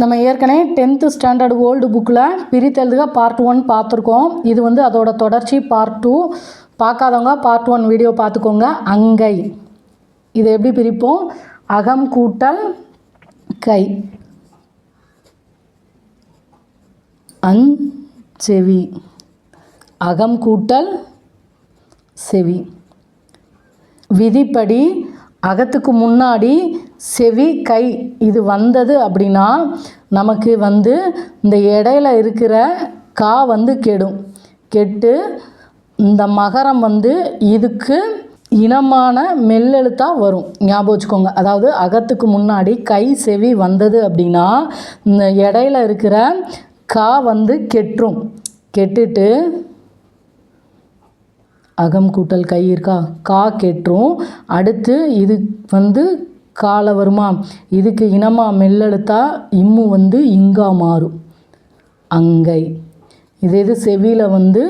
நம்ம ஏற்கனவே tenth standard old புக்கில் பிரித்தெழுதுக பார்ட் ஒன் பார்த்துருக்கோம். இது வந்து அதோட தொடர்ச்சி பார்ட் டூ பார்க்காதவங்க பார்ட் ஒன் வீடியோ பார்த்துக்கோங்க. அங்கை. இதை எப்படி பிரிப்போம்? அகம் கூட்டல் கை. அங் செவி. அகம் கூட்டல் செவி. விதிப்படி அகத்துக்கு முன்னாடி செவி கை இது வந்தது அப்படின்னா நமக்கு வந்து இந்த இடையில இருக்கிற கா வந்து கெடும். கெட்டு இந்த மகரம் வந்து இதுக்கு இனமான மெல்லெழுத்தாக வரும். ஞாபகம் வச்சுக்கோங்க. அதாவது அகத்துக்கு முன்னாடி கை செவி வந்தது அப்படின்னா இந்த இடையில இருக்கிற கா வந்து கெட்டுரும் கெட்டுட்டு அகம் கூட்டல் கை இருக்கா? கா கெட்டுரும் அடுத்து இது வந்து கால வருமா? இதுக்கு இனமாக மெல்லெடுத்தா இம்மு வந்து இங்கா மாறும். அங்கை. இது இது செவியில் வந்து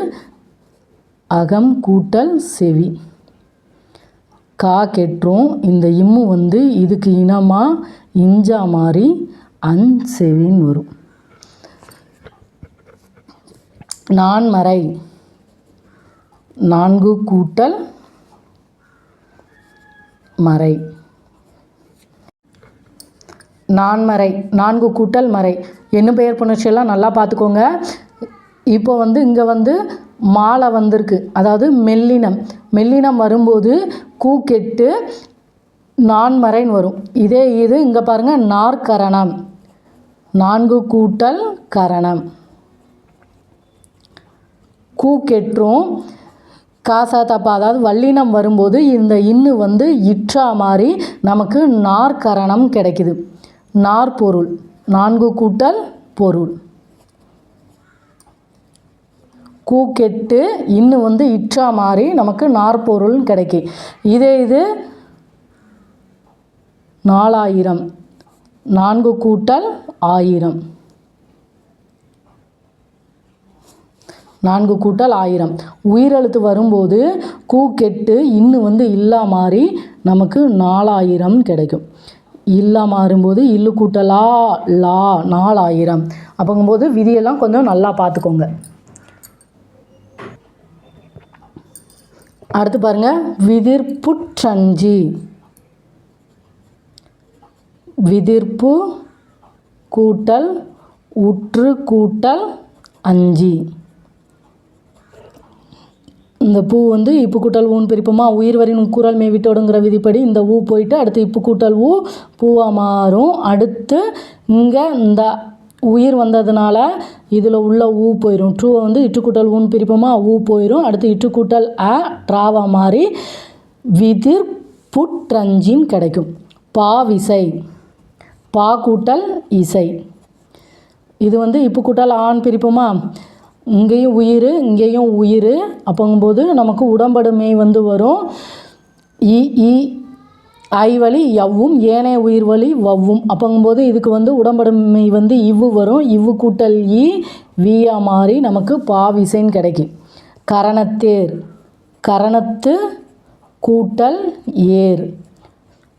அகம் கூட்டல் செவி. கா கெட்டுரும் இந்த இம்மு வந்து இதுக்கு இனமாக இஞ்சா மாறி அன் செவின்னு வரும். நான்மறை. நான்கு கூட்டல் மறை. நான்மறை நான்கு கூட்டல் மறை. என்ன பெயர் புணர்ச்சியெல்லாம் நல்லா பார்த்துக்கோங்க. இப்போ வந்து இங்கே வந்து மாலை வந்திருக்கு. அதாவது மெல்லினம். மெல்லினம் வரும்போது கூ கெட்டு நான்மறைன்னு வரும். இதே இது இங்கே பாருங்கள் நாற்கரணம். நான்கு கூட்டல் கரணம். கூ கெற்றும். காசா தப்பா அதாவது வல்லினம் வரும்போது இந்த இன்னு வந்து இற்றா மாதிரி நமக்கு நாற்கரணம் கிடைக்குது. நாற்பொருள் நான்கு கூட்டல் பொருள். கூ கெட்டு வந்து இற்றா மாதிரி நமக்கு நாற்பொருள் கிடைக்கும் இதே இது நாலாயிரம் நான்கு கூட்டல் ஆயிரம். நான்கு கூட்டல் ஆயிரம். உயிரெழுத்து வரும்போது கூ கெட்டு இன்னு வந்து இல்லா மாறி நமக்கு நாலாயிரம் கிடைக்கும். இல்லா மாறும்போது இல்லு கூட்டலா லா நாலாயிரம். அப்படிங்கும்போது விதியெல்லாம் கொஞ்சம் நல்லா பார்த்துக்கோங்க. அடுத்து பாருங்க. விதிர்ப்புற்றஞ்சி. விதிர்ப்பு கூட்டல் உற்று கூட்டல் அஞ்சு. இந்த பூ வந்து இப்பு கூட்டல் ஊன்னு பிரிப்போமா உயிர் வரின் குரல் மேவிட்டோடுங்கிற விதிப்படி இந்த ஊ போயிட்டு அடுத்து இப்பு கூட்டல் ஊ பூவாக மாறும். அடுத்து இங்கே இந்த உயிர் வந்ததுனால இதில் உள்ள ஊ போயிடும் ட்ரூவை வந்து இட்டுக்கூட்டல் ஊன் பிரிப்போமா ஊ போயிடும் அடுத்து இட்டுக்கூட்டல் அ ட்ராவா மாறி விதிர் புற்றஞ்சின் கிடைக்கும். பா விசை பா கூட்டல் இசை. இது வந்து இப்பு கூட்டல் ஆண் பிரிப்போமா இங்கேயும் உயிர் இங்கேயும் உயிர். அப்போங்கும்போது நமக்கு உடம்படுமை வந்து வரும். இ இ ஐ வழி யவ்வும் ஏனைய உயிர் வழி வவ்வும். அப்போங்கும்போது இதுக்கு வந்து உடம்படுமை வந்து இவ்வு வரும். இவ்வு கூட்டல் இ வியா மாறி நமக்கு பாவிசைன்னு கிடைக்கும். கரணத்தேர். கரணத்து கூட்டல் ஏர்.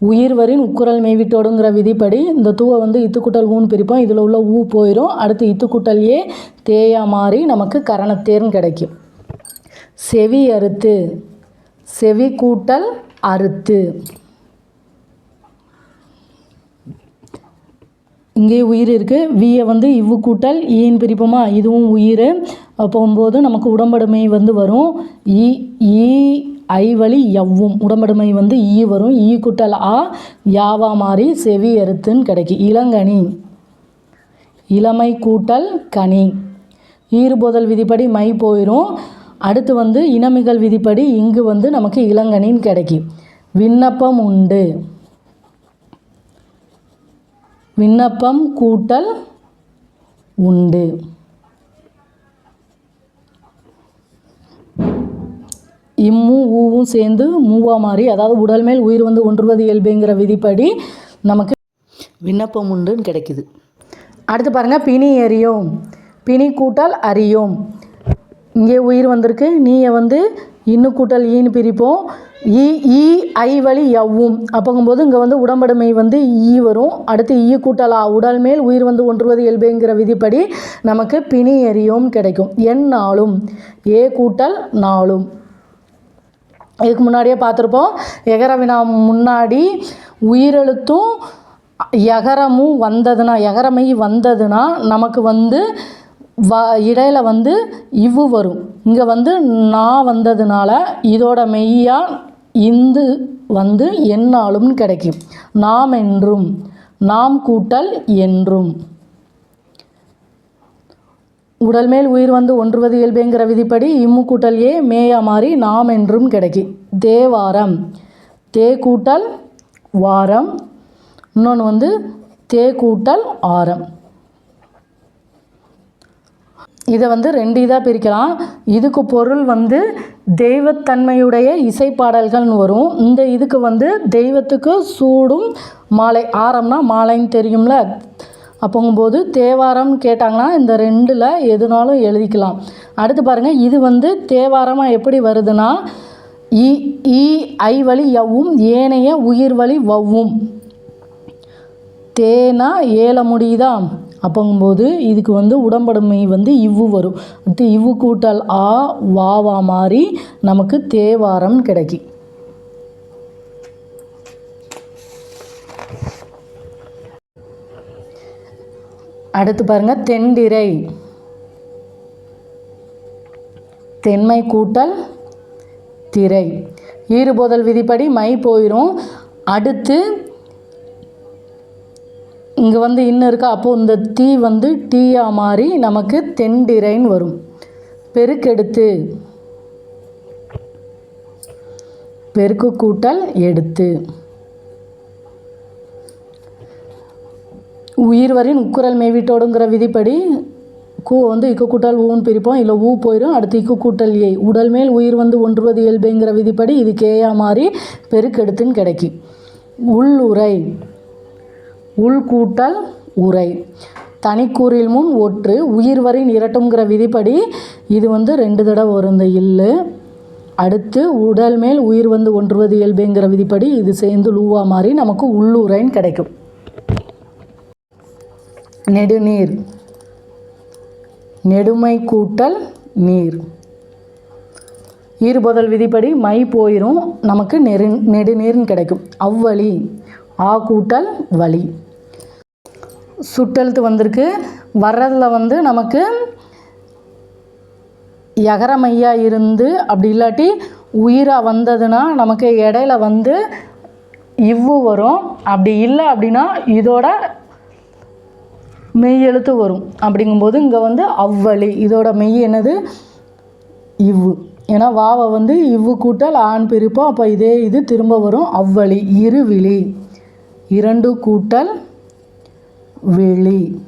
உயிர் வரின் உக்குரல் மேவிட்டோடுங்கிற விதிப்படி இந்த தூவை வந்து இத்துக்குட்டல் ஊன்னு பிரிப்போம். இதில் உள்ள ஊ போயிடும் அடுத்து இத்துக்குட்டல் ஏ தேயா மாறி நமக்கு கரணத்தேர்னு கிடைக்கும். செவி அறுத்து செவி கூட்டல் அறுத்து. இங்கே உயிர் இருக்குது வியை வந்து இவ்வு கூட்டல் ஈன்னு பிரிப்போமா? இதுவும் உயிர். போகும்போது நமக்கு உடம்படுமை வந்து வரும். இ ஈ ஐ வழி எவ்வும் உடம்படுமை வந்து ஈ வரும். ஈ குட்டல் ஆ யாவா மாறி செவி எருத்துன்னு கிடைக்கும் இளங்கனி. இளமை கூட்டல் கனி. ஈறுபோதல் விதிப்படி மை போயிடும் அடுத்து வந்து இனமிகள் விதிப்படி இங்கு வந்து நமக்கு இளங்கனின்னு கிடைக்கும் விண்ணப்பம் உண்டு. விண்ணப்பம் கூட்டல் உண்டு. இம்மு ஊவும் சேர்ந்து மூவா மாறி அதாவது உடல் மேல் உயிர் வந்து ஒன்றுவது இயல்புங்கிற விதிப்படி நமக்கு விண்ணப்பம் உண்டுன்னு கிடைக்குது. அடுத்து பாருங்கள் பிணி எரியும். பிணி கூட்டால் அறியும். இங்கே உயிர் வந்திருக்கு. நீயை வந்து இன்னு கூட்டல் ஈன்னு பிரிப்போம். ஈ ஈ ஐ வழி எவ்வும் அப்போங்கும்போது இங்கே வந்து உடம்படுமை வந்து ஈ வரும். அடுத்து ஈ கூட்டலா உடல் மேல் உயிர் வந்து ஒன்றுவது இயல்புங்கிற விதிப்படி நமக்கு பிணி எரியும் கிடைக்கும். என் நாளும். ஏ கூட்டல் நாளும். இதுக்கு முன்னாடியே பார்த்துருப்போம். எகர வினா முன்னாடி உயிரெழுத்தும் எகரமும் வந்ததுன்னா எகரமை வந்ததுன்னா நமக்கு வந்து வ இடையில் வந்து இவ்வு வரும். இங்கே வந்து நான் வந்ததுனால இதோட மெய்யாக இந்து வந்து என்னாலும் கிடைக்கும். நாம் என்றும் நாம் கூட்டல் என்றும். உடல் மேல் உயிர் வந்து ஒன்றுவது இயல்புங்கிற விதிப்படி இம்மு கூட்டல் ஏ மேயா மாறி நாம் என்றும் கிடைக்கும். தேவாரம் தே கூட்டல் வாரம். இன்னொன்று வந்து தே கூட்டல் ஆரம். இதை வந்து ரெண்டு இதாக பிரிக்கலாம். இதுக்கு பொருள் வந்து தெய்வத்தன்மையுடைய இசைப்பாடல்கள்னு வரும். இந்த இதுக்கு வந்து தெய்வத்துக்கு சூடும் மாலை ஆரம்னா மாலைன்னு தெரியும்ல. அப்போங்கும்போது தேவாரம் கேட்டாங்கன்னா இந்த ரெண்டில் எதுனாலும் எழுதிக்கலாம். அடுத்து பாருங்கள் இது வந்து தேவாரமாக எப்படி வருதுன்னா இ ஈ ஐ வழி யவ்வும் ஏனைய உயிர் வழி வவ்வும். தேனா ஏல முடியுதா அப்போங்கும்போது இதுக்கு வந்து உடம்படுமை வந்து இவ்வு வரும். அடுத்து இவ்வு கூட்டல் ஆ வாவா மாதிரி நமக்கு தேவாரம் கிடைக்கும். அடுத்து பாருங்க தெண்டிரை தென்மை கூட்டல் திரை. ஈறுபோதல் விதிப்படி மை போயிடும் அடுத்து இங்கே வந்து இன்னும் இருக்கா அப்போது இந்த தீ வந்து டீயாக மாறி நமக்கு தெண்டிரைன்னு வரும். பெருக்கெடுத்து. பெருக்கு கூட்டல் எடுத்து. உயிர் வரின் உக்குரல் மேவிட்டோடுங்கிற விதிப்படி கூ வந்து இக்கு கூட்டல் ஊன்னு பிரிப்போம். இல்லை ஊ போயிடும் அடுத்து இக்கு கூட்டல் ஏ. உடல் மேல் உயிர் வந்து ஒன்றுவது இயல்புங்கிற விதிப்படி இது கேயா மாறி பெருக்கெடுத்துன்னு கிடைக்கும் உள்ளுரை உள் கூட்டல் உரை தனிக்கூறில் முன் ஒற்று உயிர் வரின் இரட்டுங்கிற விதிப்படி இது வந்து ரெண்டு தடவை வரும். இந்த இல்லு அடுத்து உடல் மேல் உயிர் வந்து ஒன்றுவது இயல்புங்கிற விதிப்படி இது சேர்ந்து லூவா மாறி நமக்கு உள்ளுரைன்னு கிடைக்கும். நெடுநீர். நெடுமை கூட்டல் நீர். ஈறுபதல் விதிப்படி மை போயிடும் நமக்கு நெரு நெடுநீர்னு கிடைக்கும். அவ்வழி ஆ கூட்டல் வழி. சுட்டெழுத்து வந்திருக்கு. வர்றதில் வந்து நமக்கு எகரமையா இருந்து அப்படி இல்லாட்டி உயிராக வந்ததுன்னா நமக்கு இடையில வந்து இவ்வு வரும். அப்படி இல்லை அப்படின்னா இதோட மெய் எழுத்து வரும். அப்படிங்கும்போது இங்கே வந்து அவ்வளி. இதோட மெய் என்னது? இவ்வு. ஏன்னா வாவை வந்து இவ்வு கூட்டல் ஆண் பிரிப்போம். அப்போ இதே இது திரும்ப வரும். அவ்வளி. இருவிழி. இரண்டு கூட்டல் வெளி.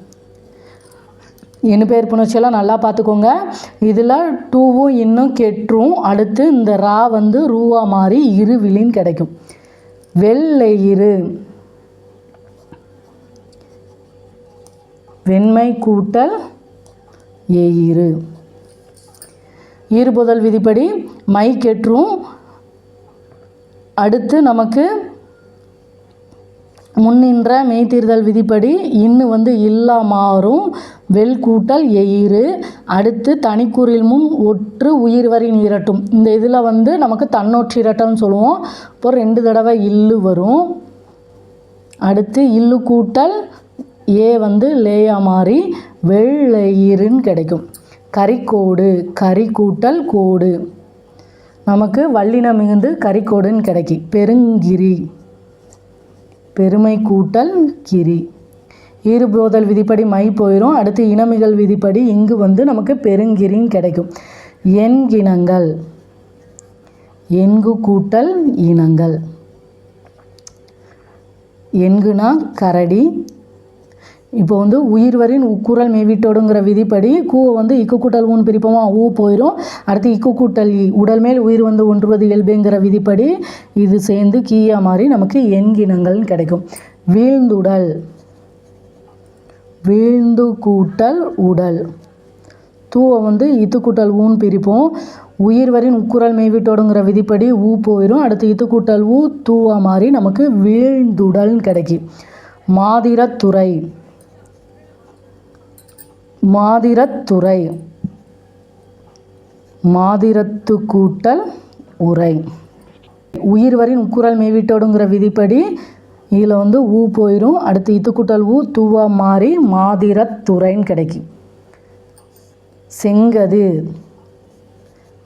என்ன பேர் புணர்ச்சியெல்லாம் நல்லா பார்த்துக்கோங்க. இதில் டூவும் இன்னும் கெட்டும் அடுத்து இந்த ரா வந்து ரூவா மாறி இரு விழின்னு கிடைக்கும். வெள்ளை வெண்மை கூட்டல் எயிறு ஈறுபுதல் விதிப்படி மை கெற்றும் அடுத்து நமக்கு முன்னின்ற மெய்தீர்தல் விதிப்படி இன்னு வந்து இல்லா மாறும். வெல் கூட்டல் எயிறு அடுத்து தனிக்கூறில் முன் ஒற்று உயிர் வரி நீரட்டும். இந்த இதில் வந்து நமக்கு தன்னொற்றிரட்டம்னு சொல்லுவோம். இப்போ ரெண்டு தடவை இல்லு வரும். அடுத்து இல்லு கூட்டல் ஏ வந்து லேயா மாறி வெள்ளையிருன்னு கிடைக்கும். கரிக்கோடு கரி கூட்டல் கோடு. நமக்கு வல்லினம் மிகுந்து கரிக்கோடுன்னு கிடைக்கும் பெருங்கிரி. பெருமை கூட்டல் கிரி. ஈறுபோதல் விதிப்படி மை போயிடும் அடுத்து இனமிகள் விதிப்படி இங்கு வந்து நமக்கு பெருங்கிரின்னு கிடைக்கும். எண்கிணங்கள் எண்கு கூட்டல் இனங்கள். எண்குனா கரடி இப்போ வந்து உயிர் வரின் உக்குரல் மேவிட்டோடுங்கிற விதிப்படி கூவை வந்து இக்கு கூட்டல் ஊன் பிரிப்போமா ஊ போயிடும் அடுத்து இக்கு கூட்டல் உடல் மேல் உயிர் வந்து ஒன்றுவது இயல்புங்கிற விதிப்படி இது சேர்ந்து கீயா மாதிரி நமக்கு எண்கிணங்கள்னு கிடைக்கும். வீழ்ந்துடல். வீழ்ந்து கூட்டல் உடல். தூவை வந்து இத்து கூட்டல் ஊன் பிரிப்போம். உயிர்வரின் உக்குரல் மேவிட்டோடுங்கிற விதிப்படி ஊ போயிடும் அடுத்து இத்து கூட்டல் ஊ தூவா மாதிரி நமக்கு வீழ்ந்துடல்னு கிடைக்கும். மாதிரத்துறை. மாதிரத்துறை. மாதிரத்து கூட்டல் உரை உயிர்வரின் உக்குரல் மேவிட்டோடுங்கிற விதிப்படி இதில் வந்து ஊ போயிடும் அடுத்து இத்துக்குட்டல் ஊ தூவா மாறி மாதிரத்துறைன்னு கிடைக்கும். செங்கதிர்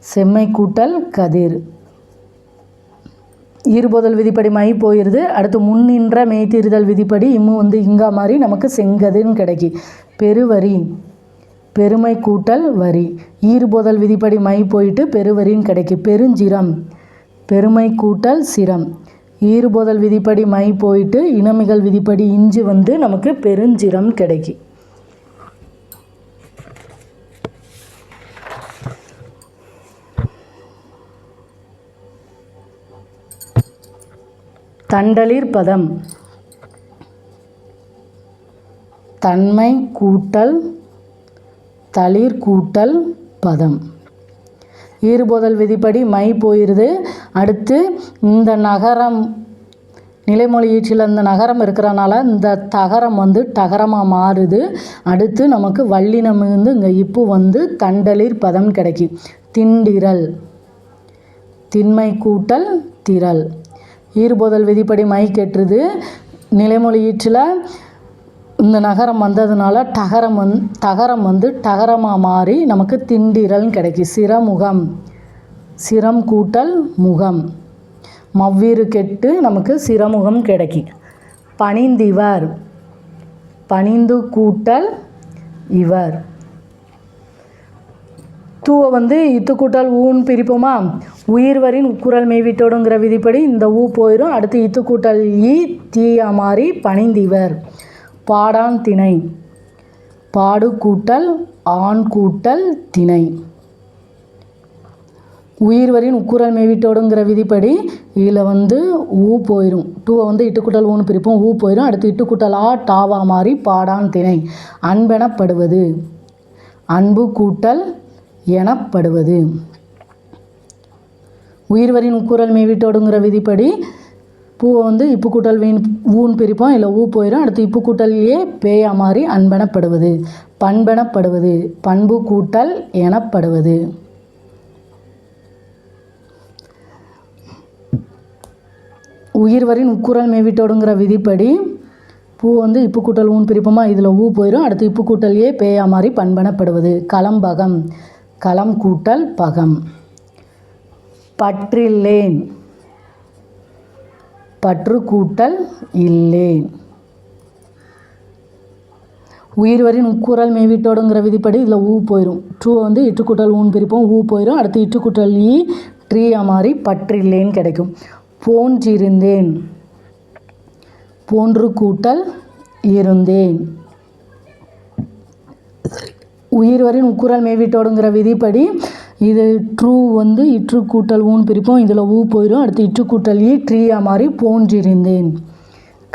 செம்மை கூட்டல் கதிர். ஈறுபோதல் விதிப்படி மை போயிடுது அடுத்து முன்னின்ற மெய்த்தீர்தல் விதிப்படி இம்மு வந்து இங்கா மாதிரி நமக்கு செங்கதுன்னு கிடைக்கி. பெருவரி பெருமை கூட்டல் வரி. ஈறுபோதல் விதிப்படி மை போயிட்டு பெருவரின்னு கிடைக்கி. பெருஞ்சிரம் பெருமை கூட்டல் சிரம். ஈறுபோதல் விதிப்படி மை போயிட்டு இனமிகள் விதிப்படி இஞ்சி வந்து நமக்கு பெருஞ்சிரம் கிடைக்கி. தண்டலிர் பதம். தன்மை கூட்டல் தளிர் கூட்டல் பதம். ஈறுபோதல் விதிப்படி மை போயிடுது. அடுத்து இந்த நகரம் நிலைமொழி ஈற்றில் இந்த நகரம் இருக்கிறனால இந்த தகரம் வந்து டகரமாக மாறுது. அடுத்து நமக்கு வள்ளினம் வந்து இங்கே இப்பு வந்து தண்டலிர் பதம் கிடைக்கும். திண்டிரல் திண்மை கூட்டல் திரள். ஈறுபோதல் விதிப்படி மை கெட்டுருது நிலைமொழி ஈற்றில் இந்த நகரம் வந்ததுனால டகரம் வந் தகரம் வந்து டகரமாக மாறி நமக்கு திண்டிரல்னு கிடைக்கும் சிரமுகம் சிரம் கூட்டல் முகம். மவ்வீறு கெட்டு நமக்கு சிரமுகம் கிடைக்கும் பணிந்திவர். பணிந்து கூட்டல் இவர். தூவை வந்து இத்து கூட்டல் ஊன்னு பிரிப்போமா? உயிர்வரின் உக்குரல் மேவிட்டோடுங்கிற விதிப்படி இந்த ஊ போயிடும் அடுத்து இத்து கூட்டல் ஈ தீயா மாறி பணிந்திவர். பாடான் திணை. பாடு கூட்டல் ஆண் கூட்டல் திணை. உயிர்வரின் உக்குரல் மேவிட்டோடுங்கிற விதிப்படி இதில் வந்து ஊ போயிடும் டூவை வந்து இட்டுக்குட்டல் ஊன்னு பிரிப்போம். ஊ போயிடும் அடுத்து இட்டுக்குட்டலா டாவா மாறி பாடான் திணை. அன்பெனப்படுவது. அன்பு கூட்டல் எனப்படுவது. உயிர்வரின் உக்குரல் மேவிட்டோடுங்கிற விதிப்படி பூவை வந்து இப்பு கூட்டல் வீண் ஊன் பிரிப்போம் இல்லை ஊ போயிடும் அடுத்து இப்பு கூட்டல்லையே பேயா மாறி அன்பெனப்படுவது. பண்பெனப்படுவது. பண்பு கூட்டல் எனப்படுவது. உயிர்வரின் உக்குரல் மேவிட்டோடுங்கிற விதிப்படி பூ வந்து இப்பு கூட்டல் ஊன் பிரிப்போமா இதில் ஊ போயிடும் அடுத்து இப்பு கூட்டல் ஏ பேயா மாதிரி பண்பனப்படுவது. களம்பகம் களம் கூட்டல் பகம். பற்றில்லேன். பற்று கூட்டல் இல்லேன். உயிர்வரின் உக்குரல் மேவிட்டோடுங்கிற விதிப்படி இதில் ஊ போயிடும் டூ வந்து இட்டுக்கூட்டல் ஊன் பிரிப்போம். ஊ போயிடும் அடுத்து இட்டுக்கூட்டல் ஈ ட்ரீயா மாறி பற்றில்லேன்னு கிடைக்கும். போன்றிருந்தேன். போன்று கூட்டல் இருந்தேன். உயிர் வரின் உக்குரல் மேவிட்டோடுங்கிற விதிப்படி இது ட்ரூ வந்து இற்று கூட்டல் ஊன்னு பிரிப்போம். இதில் ஊ போயிடும் அடுத்து இற்று கூட்டல் ஈ ட்ரீயா மாதிரி போன்றிருந்தேன்.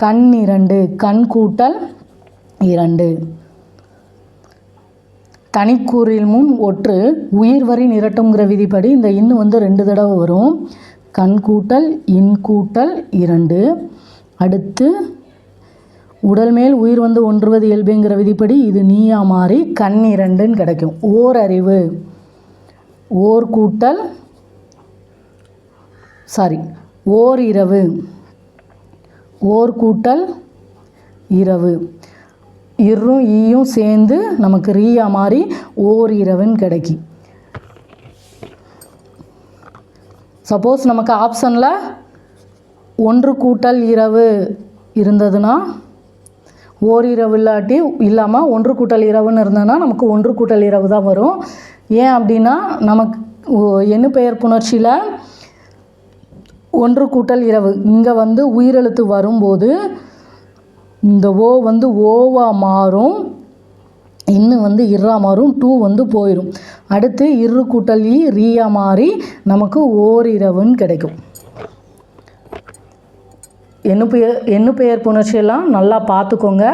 கண் இரண்டு கண் கூட்டல் இரண்டு. தனிக்கூறில் முன் ஒற்று உயிர்வரி நிரட்டுங்கிற விதிப்படி இந்த இன்னு வந்து ரெண்டு தடவை வரும். கண் கூட்டல் இன் கூட்டல் இரண்டு. அடுத்து உடல் மேல் உயிர் வந்து ஒன்றுவது இயல்புங்கிற விதிப்படி இது நீயா மாறி கண் இரண்டுன்னு கிடைக்கும். ஓர் அறிவு ஓர் கூட்டல் சாரி ஓர் இரவு ஓர் கூட்டல் இரவு. இரும் ஈயும் சேர்ந்து நமக்கு ரீயா மாறி ஓர் இரவுன்னு கிடைக்கி. சப்போஸ் நமக்கு ஆப்ஷனில் ஒன்று கூட்டல் இரவு இருந்ததுன்னா ஓரிரவு இல்லாட்டி இல்லாமல் ஒன்று கூட்டல் இரவுன்னு இருந்ததுன்னா நமக்கு ஒன்று கூட்டல் இரவு தான் வரும். ஏன் அப்படின்னா நமக்கு ஓ- எண்ணு பெயர் புணர்ச்சியில்? ஒன்று கூட்டல் இரவு. இங்கே வந்து உயிரெழுத்து வரும்போது இந்த ஓ வந்து ஓவா மாறும் இன்னும் வந்து இர்ரா மாறும் டூ வந்து போயிடும் அடுத்து இரு கூட்டல் ஈ ரீயா மாறி நமக்கு ஓரிரவுன்னு கிடைக்கும். எண்ணு பெயர் எண்ணு பெயர் புணர்ச்சியெல்லாம் நல்லா பார்த்துக்கோங்க.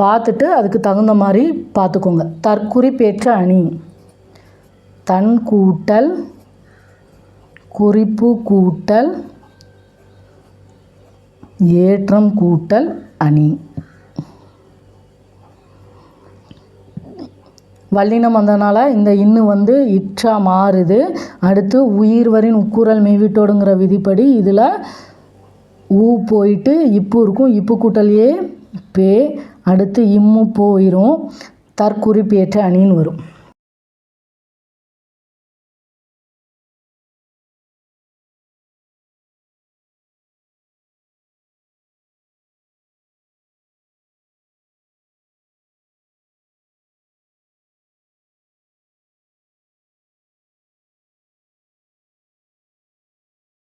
பார்த்துட்டு அதுக்கு தகுந்த மாதிரி பார்த்துக்கோங்க. தற்குறிப்பேற்ற அணி. தன் கூட்டல் குறிப்பு கூட்டல் ஏற்றம் கூட்டல் அணி. வல்லினம் வந்ததுனால இந்த இன்னு வந்து இற்றா மாறுது. அடுத்து உயிர்வரின் உக்குரல் மெய்விட்டோடுங்கிற விதிப்படி இதில் ஊ போயிட்டு இப்பு இருக்கும் இப்பு கூட்டலையே பே அடுத்து இம்மு போயிடும் தற்குறிப்பேற்ற அணின்னு வரும்.